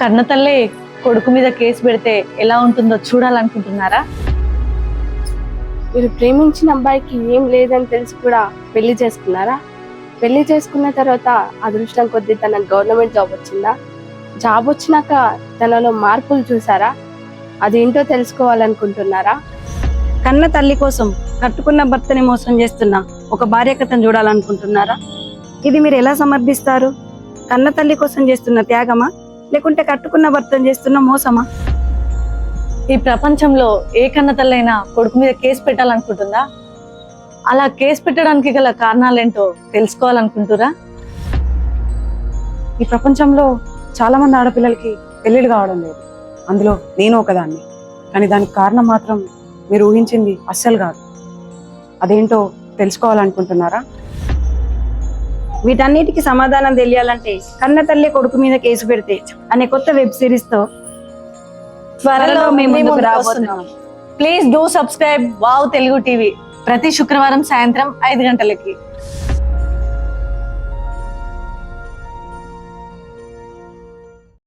కన్న తల్లే కొడుకు మీద కేసు పెడితే ఎలా ఉంటుందో చూడాలనుకుంటున్నారా? మీరు ప్రేమించిన అబ్బాయికి ఏం లేదని తెలిసి కూడా పెళ్ళి చేసుకున్నారా? పెళ్ళి చేసుకున్న తర్వాత అదృష్టం కొద్దీ తన గవర్నమెంట్ జాబ్ వచ్చిందా? జాబ్ వచ్చినాక తనలో మార్పులు చూసారా అదేంటో తెలుసుకోవాలనుకుంటున్నారా? కన్న తల్లి కోసం కట్టుకున్న భర్తని మోసం చేస్తున్న ఒక భార్య కథను చూడాలనుకుంటున్నారా? ఇది మీరు ఎలా సమర్థిస్తారు? కన్న తల్లి కోసం చేస్తున్న త్యాగమా? లేకుంటే కట్టుకున్న భర్తను చేస్తున్న మోసమా? ఈ ప్రపంచంలో ఏ కన్న తల్లైనా కొడుకు మీద కేసు పెట్టాలనుకుంటుందా? అలా కేసు పెట్టడానికి గల కారణాలేంటో తెలుసుకోవాలనుకుంటురా? ఈ ప్రపంచంలో చాలా మంది ఆడపిల్లలకి పెళ్ళిళ్ళు కావడం లేదు. అందులో నేను ఒకదాన్ని. కానీ దానికి కారణం మాత్రం మీరు ఊహించింది అస్సలు కాదు. అదేంటో తెలుసుకోవాలనుకుంటున్నారా? వీటన్నిటికి సమాధానం తెలియాలంటే కన్న తల్లి కొడుకు మీద కేసు పెడితే అనే కొత్త వెబ్ సిరీస్తో త్వరలో మేము రాబోతున్నాం. Please do subscribe wow Telugu TV ప్రతి శుక్రవారం సాయంత్రం ఐదు గంటలకి.